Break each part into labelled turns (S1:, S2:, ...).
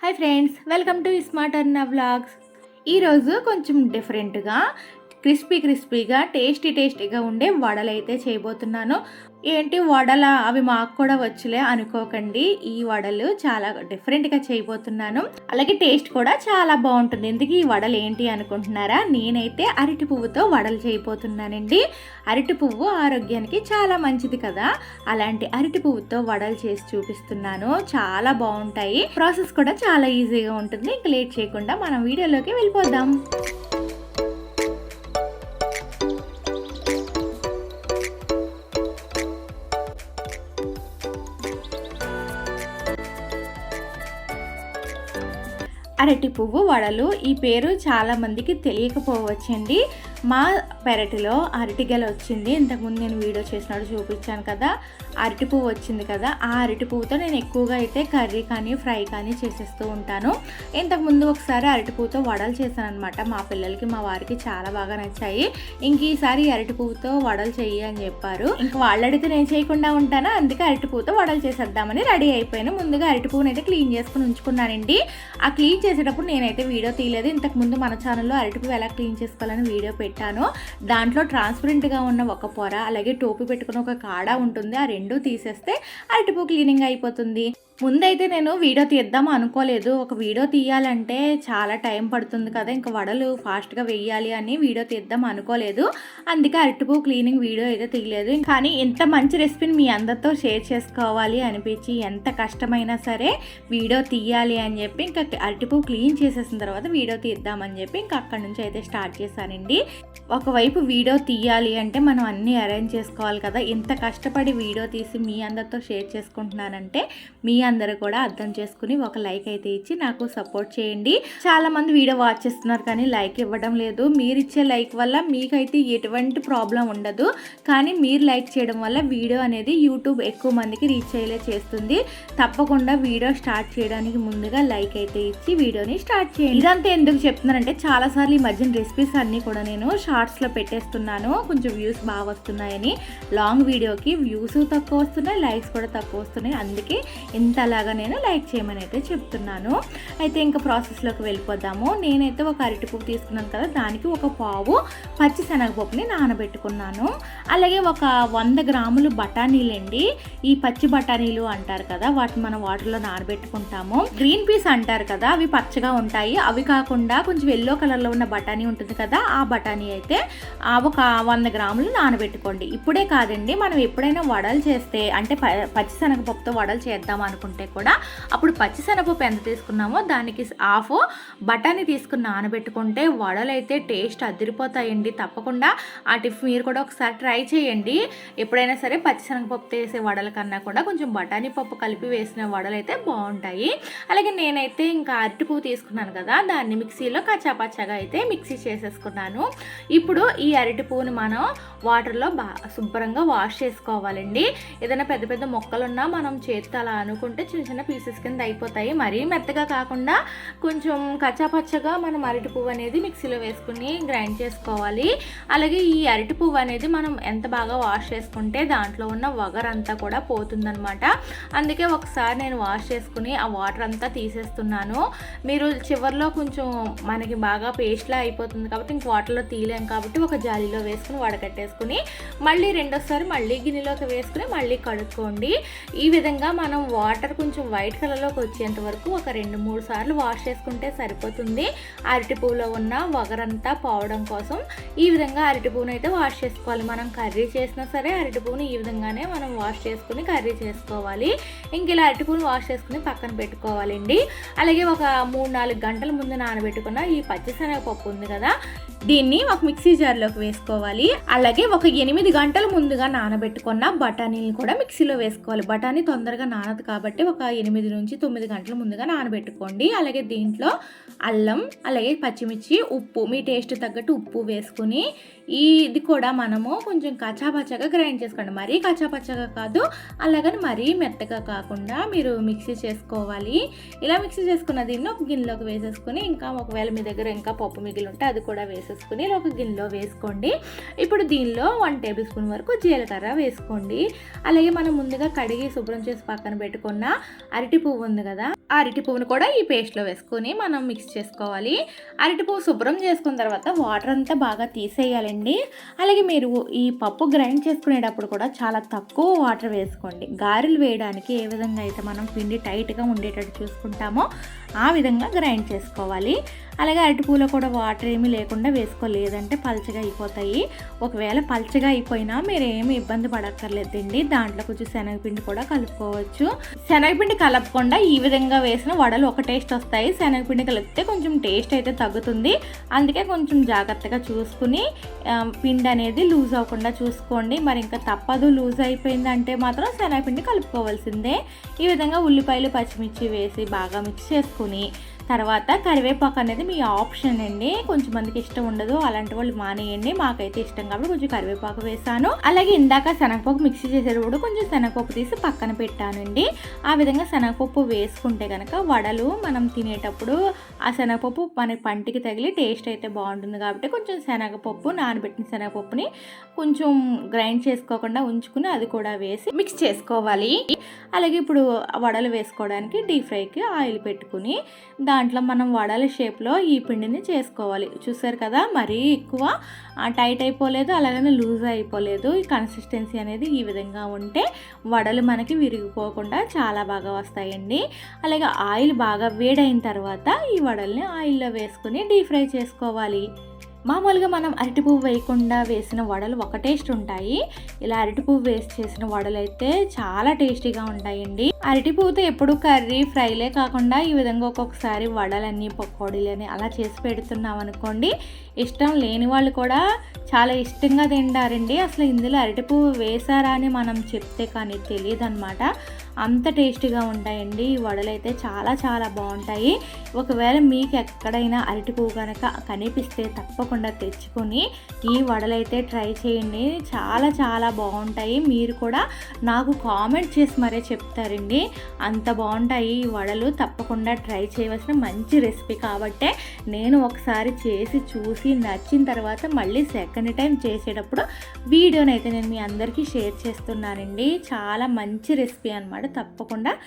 S1: Hi friends welcome to smart Anna vlogs ఈరోజు కొంచెం డిఫరెంట్గా క్రిస్పీ క్రిస్పీగా టేస్టీ టేస్టీగా ఉండే వడలు అయితే చేయబోతున్నాను. ఏంటి వడల? అవి మాకు కూడా వచ్చులే అనుకోకండి. ఈ వడలు చాలా డిఫరెంట్గా చేయబోతున్నాను. అలాగే టేస్ట్ కూడా చాలా బాగుంటుంది. ఎందుకు ఈ వడలు ఏంటి అనుకుంటున్నారా? నేనైతే అరటి పువ్వుతో వడలు చేయబోతున్నానండి. అరటి పువ్వు ఆరోగ్యానికి చాలా మంచిది కదా. అలాంటి అరటి పువ్వుతో వడలు చేసి చూపిస్తున్నాను. చాలా బాగుంటాయి. ప్రాసెస్ కూడా చాలా ఈజీగా ఉంటుంది. ఇంక లేట్ చేయకుండా మనం వీడియోలోకి వెళ్ళిపోదాం. అరటి పువ్వు వడలు ఈ పేరు చాలామందికి తెలియకపోవచ్చండి. మా పెరటిలో అరటిగెల వచ్చింది. ఇంతకుముందు నేను వీడియో చేసినప్పుడు చూపించాను కదా అరటి పువ్వు వచ్చింది కదా ఆ అరటి పువ్వుతో నేను ఎక్కువగా అయితే కర్రీ కానీ ఫ్రై కానీ చేసేస్తూ ఉంటాను. ఇంతకుముందు ఒకసారి అరటి పువ్వుతో వడలు చేశాను అనమాట మా పిల్లలకి మా వారికి చాలా బాగా నచ్చాయి. ఇంక ఈసారి అరటి పువ్వుతో వడలు చెయ్యి అని చెప్పారు. ఇంక వాళ్ళు అడిగితే నేను చేయకుండా ఉంటాను? అందుకే అరటి పువ్వుతో వడలు చేసేద్దామని రెడీ అయిపోయాను. ముందుగా అరటి పువ్వునైతే అయితే క్లీన్ చేసుకుని ఉంచుకున్నానండి. ఆ క్లీన్ చేసి చేసేటప్పుడు నేనైతే వీడియో తీయలేదు. ఇంతకుముందు మన ఛానల్లో అరటి ఎలా క్లీన్ చేసుకోవాలని వీడియో పెట్టాను. దాంట్లో ట్రాన్స్పరెంట్గా ఉన్న ఒక పొర అలాగే టోపీ పెట్టుకున్న ఒక కాడ ఉంటుంది. ఆ రెండు తీసేస్తే అరటిపూ క్లీనింగ్ అయిపోతుంది. ముందైతే నేను వీడియో తీద్దాం అనుకోలేదు. ఒక వీడియో తీయాలంటే చాలా టైం పడుతుంది కదా. ఇంకా వడలు ఫాస్ట్గా వెయ్యాలి అని వీడియో తీద్దాం అనుకోలేదు. అందుకే అరటిపూ క్లీనింగ్ వీడియో అయితే తీయలేదు. కానీ ఇంత మంచి రెసిపీని మీ అందరితో షేర్ చేసుకోవాలి అనిపించి ఎంత కష్టమైనా సరే వీడియో తీయాలి అని చెప్పి ఇంకా అరటిపూ క్లీన్ చేసేసిన తర్వాత వీడియో తీద్దామని చెప్పి ఇంకా అక్కడి నుంచి అయితే స్టార్ట్ చేశానండి. ఒకవైపు వీడియో తీయాలి అంటే మనం అన్నీ అరేంజ్ చేసుకోవాలి కదా. ఇంత కష్టపడి వీడియో తీసి మీ అందరితో షేర్ చేసుకుంటున్నానంటే మీ అందరూ కూడా అర్థం చేసుకుని ఒక లైక్ అయితే ఇచ్చి నాకు సపోర్ట్ చేయండి. చాలా మంది వీడియో వాచ్ చేస్తున్నారు కానీ లైక్ ఇవ్వడం లేదు. మీరు ఇచ్చే లైక్ వల్ల మీకైతే ఎటువంటి ప్రాబ్లం ఉండదు. కానీ మీరు లైక్ చేయడం వల్ల వీడియో అనేది యూట్యూబ్ ఎక్కువ మందికి రీచ్ అయ్యేలా చేస్తుంది. తప్పకుండా వీడియో స్టార్ట్ చేయడానికి ముందుగా లైక్ అయితే ఇచ్చి వీడియోని స్టార్ట్ చేయండి. ఇదంతా ఎందుకు చెప్తున్నానంటే చాలాసార్లు ఈ మధ్యన రెసిపీస్ అన్నీ కూడా నేను షార్ట్స్లో పెట్టేస్తున్నాను. కొంచెం వ్యూస్ బాగా వస్తున్నాయని. లాంగ్ వీడియోకి వ్యూస్ తక్కువ వస్తున్నాయి లైక్స్ కూడా తక్కువ వస్తున్నాయి. అందుకే ఇంతలాగా నేను లైక్ చేయమని అయితే చెప్తున్నాను. అయితే ఇంకా ప్రాసెస్లోకి వెళ్ళిపోదాము. నేనైతే ఒక అరటిపప్పు తీసుకున్నాను కదా దానికి ఒక పావు పచ్చి శనగపప్పుని నానబెట్టుకున్నాను. అలాగే ఒక వంద గ్రాములు బఠానీలండి. ఈ పచ్చి బఠానీలు అంటారు కదా వాటిని మనం వాటర్లో నానబెట్టుకుంటాము. గ్రీన్ పీస్ అంటారు కదా అవి పచ్చగా ఉంటాయి. అవి కాకుండా కొంచెం ఎల్లో కలర్లో ఉన్న బఠానీ ఉంటుంది కదా ఆ బఠానీ అయితే ఆ ఒక వంద గ్రాములు నానబెట్టుకోండి. ఇప్పుడే కాదండి మనం ఎప్పుడైనా వడలు చేస్తే అంటే ప- పచ్చిశనగపప్పుతో వడలు చేద్దాం అనుకుంటే కూడా అప్పుడు పచ్చిశనగపప్పు ఎంత తీసుకున్నామో దానికి హాఫ్ బఠానీ తీసుకుని నానబెట్టుకుంటే వడలు అయితే టేస్ట్ అదిరిపోతాయండి. తప్పకుండా ఆ టిఫ్ మీరు కూడా ఒకసారి ట్రై చేయండి. ఎప్పుడైనా సరే పచ్చిశనగపప్పు వేసే వడల కన్నా కూడా కొంచెం బఠానీ పప్పు కలిపి వేసిన వడలు అయితే బాగుంటాయి. అలాగే నేనైతే ఇంకా అరటి పువ్వు తీసుకున్నాను కదా దాన్ని మిక్సీలో కచ్చాపచ్చాగా అయితే మిక్సీ చేసేసుకున్నాను. ఇప్పుడు ఈ అరటి పువ్వుని మనం వాటర్లో బాగా శుభ్రంగా వాష్ చేసుకోవాలండి. ఏదైనా పెద్ద పెద్ద మొక్కలున్నా మనం చేతితో అలా అనుకుంటే చిన్న చిన్న పీసెస్ కింద అయిపోతాయి. మరీ మెత్తగా కాకుండా కొంచెం కచ్చాపచ్చగా మనం అరటి పువ్వు అనేది మిక్సీలో వేసుకుని గ్రైండ్ చేసుకోవాలి. అలాగే ఈ అరటి పువ్వు అనేది మనం ఎంత బాగా వాష్ చేసుకుంటే దాంట్లో ఉన్న వగర్ అంతా కూడా పోతుందనమాట అందుకే ఒకసారి నేను వాష్ చేసుకుని ఆ వాటర్ అంతా తీసేస్తున్నాను. మీరు చివరిలో కొంచెం మనకి బాగా పేస్ట్లా అయిపోతుంది కాబట్టి ఇంక వాటర్లో తీయలేం కాబట్టి ఒక జాలీలో వేసుకుని వడకట్టేసుకుని మళ్ళీ రెండోసారి మళ్ళీ గిన్నెలోకి వేసుకుని మళ్ళీ కడుక్కోండి. ఈ విధంగా మనం వాటర్ కొంచెం వైట్ కలర్లోకి వచ్చేంత వరకు ఒక రెండు మూడు సార్లు వాష్ చేసుకుంటే సరిపోతుంది. అరటి పువ్వులో ఉన్న వగరంతా పోవడం కోసం ఈ విధంగా అరటి పువ్వును అయితే వాష్ చేసుకోవాలి. మనం కర్రీ చేసినా సరే అరటి పువ్వును ఈ విధంగానే మనం వాష్ చేసుకుని కర్రీ చేసుకోవాలి. ఇంక ఇలా అరటి పువ్వును వాష్ చేసుకుని పక్కన పెట్టుకోవాలండి. అలాగే ఒక మూడు నాలుగు గంటల ముందు నానబెట్టుకున్న ఈ పచ్చిశనగపప్పు ఉంది కదా దీన్ని ఒక మిక్సీ జార్లోకి వేసుకోవాలి. అలాగే ఒక ఎనిమిది గంటల ముందుగా నానబెట్టుకున్న బఠానీని కూడా మిక్సీలో వేసుకోవాలి. బఠానీ తొందరగా నానదు కాబట్టి ఒక ఎనిమిది నుంచి తొమ్మిది గంటల ముందుగా నానబెట్టుకోండి. అలాగే దీంట్లో అల్లం అలాగే పచ్చిమిర్చి ఉప్పు మీ టేస్ట్ తగ్గట్టు ఉప్పు వేసుకుని ఈ ఇది కూడా మనము కొంచెం కచాపచ్చగా గ్రైండ్ చేసుకోండి. మరీ కచాపచ్చగా కాదు అలాగని మరీ మెత్తగా కాకుండా మీరు మిక్సీ చేసుకోవాలి. ఇలా మిక్సీ చేసుకున్న దీన్ని ఒక గిన్నెలోకి వేసేసుకుని ఇంకా ఒకవేళ మీ దగ్గర ఇంకా పప్పు మిగిలి ఉంటే అది కూడా వేసేసుకుని చేసేసుకుని ఒక గిన్నెలో వేసుకోండి. ఇప్పుడు దీనిలో వన్ టేబుల్ స్పూన్ వరకు జీలకర్ర వేసుకోండి. అలాగే మనం ముందుగా కడిగి శుభ్రం చేసి పక్కన పెట్టుకున్న అరటి పువ్వు ఉంది కదా అరటి పువ్వును కూడా ఈ పేస్ట్లో వేసుకొని మనం మిక్స్ చేసుకోవాలి. అరటి పువ్వు శుభ్రం చేసుకున్న తర్వాత వాటర్ అంతా బాగా తీసేయాలండి. అలాగే మీరు ఈ పప్పు గ్రైండ్ చేసుకునేటప్పుడు కూడా చాలా తక్కువ వాటర్ వేసుకోండి. గారెలు వేయడానికి ఏ విధంగా అయితే మనం పిండి టైట్గా ఉండేటట్టు చూసుకుంటామో ఆ విధంగా గ్రైండ్ చేసుకోవాలి. అలాగే అరటిపూలో కూడా వాటర్ ఏమీ లేకుండా వేసుకోలేదంటే పల్చగా అయిపోతాయి. ఒకవేళ పల్చగా అయిపోయినా మీరు ఏమి ఇబ్బంది పడక్కర్లేదండి. దాంట్లో కొంచెం శనగపిండి కూడా కలుపుకోవచ్చు. శనగపిండి కలపకుండా ఈ విధంగా వేసిన వడలు ఒక టేస్ట్ వస్తాయి. శనగపిండి కలిపితే కొంచెం టేస్ట్ అయితే తగ్గుతుంది. అందుకే కొంచెం జాగ్రత్తగా చూసుకుని పిండి అనేది లూజ్ అవ్వకుండా చూసుకోండి. మరి ఇంకా తప్పదు లూజ్ అయిపోయిందంటే మాత్రం శనగపిండి కలుపుకోవాల్సిందే. ఈ విధంగా ఉల్లిపాయలు పచ్చిమిర్చి వేసి బాగా మిక్స్ చేసుకుని తర్వాత కరివేపాకు అనేది మీ ఆప్షన్ అండి. కొంచెం మందికి ఇష్టం ఉండదు అలాంటి వాళ్ళు మానేయండి. మాకైతే ఇష్టం కాబట్టి కొంచెం కరివేపాకు వేసాను. అలాగే ఇందాక శనగపప్పు మిక్సీ చేసేటప్పుడు కొంచెం శనగపప్పు తీసి పక్కన పెట్టానండి. ఆ విధంగా శనగపప్పు వేసుకుంటే కనుక వడలు మనం తినేటప్పుడు ఆ శనగపప్పు మన పంటికి తగిలి టేస్ట్ అయితే బాగుంటుంది కాబట్టి కొంచెం శనగపప్పు నానబెట్టిన శనగపప్పుని కొంచెం గ్రైండ్ చేసుకోకుండా ఉంచుకుని అది కూడా వేసి మిక్స్ చేసుకోవాలి. అలాగే ఇప్పుడు వడలు వేసుకోవడానికి డీప్ ఫ్రైకి ఆయిల్ పెట్టుకుని దాంట్లో మనం వడల షేప్లో ఈ పిండిని చేసుకోవాలి. చూసారు కదా మరీ ఎక్కువ టైట్ అయిపోలేదు అలాగనే లూజ్ అయిపోలేదు. ఈ కన్సిస్టెన్సీ అనేది ఈ విధంగా ఉంటే వడలు మనకి విరిగిపోకుండా చాలా బాగా వస్తాయండి. అలాగే ఆయిల్ బాగా వేడైన తర్వాత ఈ వడల్ని ఆయిల్లో వేసుకుని డీప్ ఫ్రై చేసుకోవాలి. మామూలుగా మనం అరటి పువ్వు వేయకుండా వేసిన వడలు ఒక టేస్ట్ ఉంటాయి. ఇలా అరటి పువ్వు వేసి చేసిన వడలు అయితే చాలా టేస్టీగా ఉంటాయండి. అరటి పువ్వుతో ఎప్పుడు కర్రీ ఫ్రైలే కాకుండా ఈ విధంగా ఒక్కొక్కసారి వడలని పకోడీలని అలా చేసి పెడుతున్నాం అనుకోండి. ఇష్టం లేని వాళ్ళు కూడా చాలా ఇష్టంగా తింటారండి. అసలు ఇందులో అరటి పువ్వు వేసారా అని మనం చెప్తే కానీ తెలియదు అనమాట అంత టేస్టీగా ఉంటాయండి. ఈ వడలు అయితే చాలా చాలా బాగుంటాయి. ఒకవేళ మీకు ఎక్కడైనా అరటి పువ్వు కనుక కనిపిస్తే తప్పకుండా తెచ్చుకొని ఈ వడలైతే ట్రై చేయండి. చాలా చాలా బాగుంటాయి. మీరు కూడా నాకు కామెంట్ చేసి మరే చెప్తారండి. అంత బాగుంటాయి ఈ వడలు. తప్పకుండా ట్రై చేయవలసిన మంచి రెసిపీ కాబట్టే నేను ఒకసారి చేసి చూసి నచ్చిన తర్వాత మళ్ళీ సెకండ్ టైం చేసేటప్పుడు వీడియోనైతే నేను మీ అందరికీ షేర్ చేస్తున్నానండి. చాలా మంచి రెసిపీ అనమాట తప్పకుండా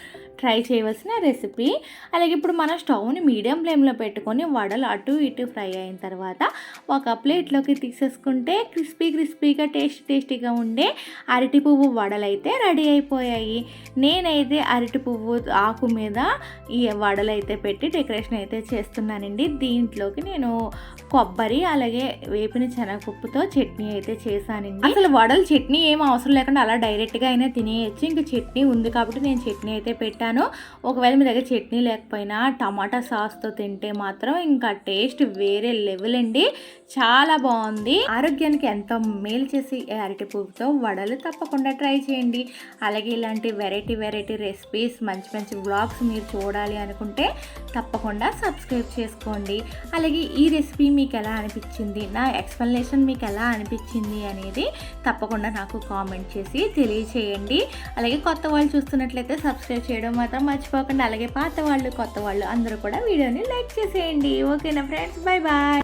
S1: ట్రై చేయవలసిన రెసిపీ. అలాగే ఇప్పుడు మన స్టవ్ని మీడియం ఫ్లేమ్లో పెట్టుకొని వడలు అటు ఇటు ఫ్రై అయిన తర్వాత ఒక ప్లేట్లోకి తీసేసుకుంటే క్రిస్పీ క్రిస్పీగా టేస్టీ టేస్టీగా ఉండే అరటి పువ్వు వడలైతే రెడీ అయిపోయాయి. నేనైతే అరటి పువ్వు ఆకు మీద ఈ వడలైతే పెట్టి డెకరేషన్ అయితే చేస్తున్నానండి. దీంట్లోకి నేను కొబ్బరి అలాగే వేపిన శనగపప్పుతో చట్నీ అయితే చేశానండి. అసలు వడలు చట్నీ ఏం అవసరం లేకుండా అలా డైరెక్ట్గా అయినా తినేయచ్చు. ఇంకా చట్నీ ఉంది కాబట్టి నేను చట్నీ అయితే పెట్టాను. ఒకవేళ మీ దగ్గర చట్నీ లేకపోయినా టమాటా సాస్తో తింటే మాత్రం ఇంకా టేస్ట్ వేరే లెవెల్ అండి. చాలా బాగుంది. ఆరోగ్యానికి ఎంతో మేలు చేసి అరటి పువ్వుతో వడలు తప్పకుండా ట్రై చేయండి. అలాగే ఇలాంటి వెరైటీ వెరైటీ రెసిపీస్ మంచి మంచి బ్లాగ్స్ మీరు చూడాలి అనుకుంటే తప్పకుండా సబ్స్క్రైబ్ చేసుకోండి. అలాగే ఈ రెసిపీ మీకు ఎలా అనిపించింది? నా ఎక్స్ప్లెనేషన్ మీకు ఎలా అనిపించింది అనేది తప్పకుండా నాకు కామెంట్ చేసి తెలియచేయండి. అలాగే కొత్త వాళ్ళు చూస్తున్నట్లయితే సబ్స్క్రైబ్ చేయడం మాత్రం మర్చిపోకండి. అలాగే పాత వాళ్ళు కొత్త వాళ్ళు అందరూ కూడా వీడియోని లైక్ చేసేయండి. ఓకేనా ఫ్రెండ్స్? Bye bye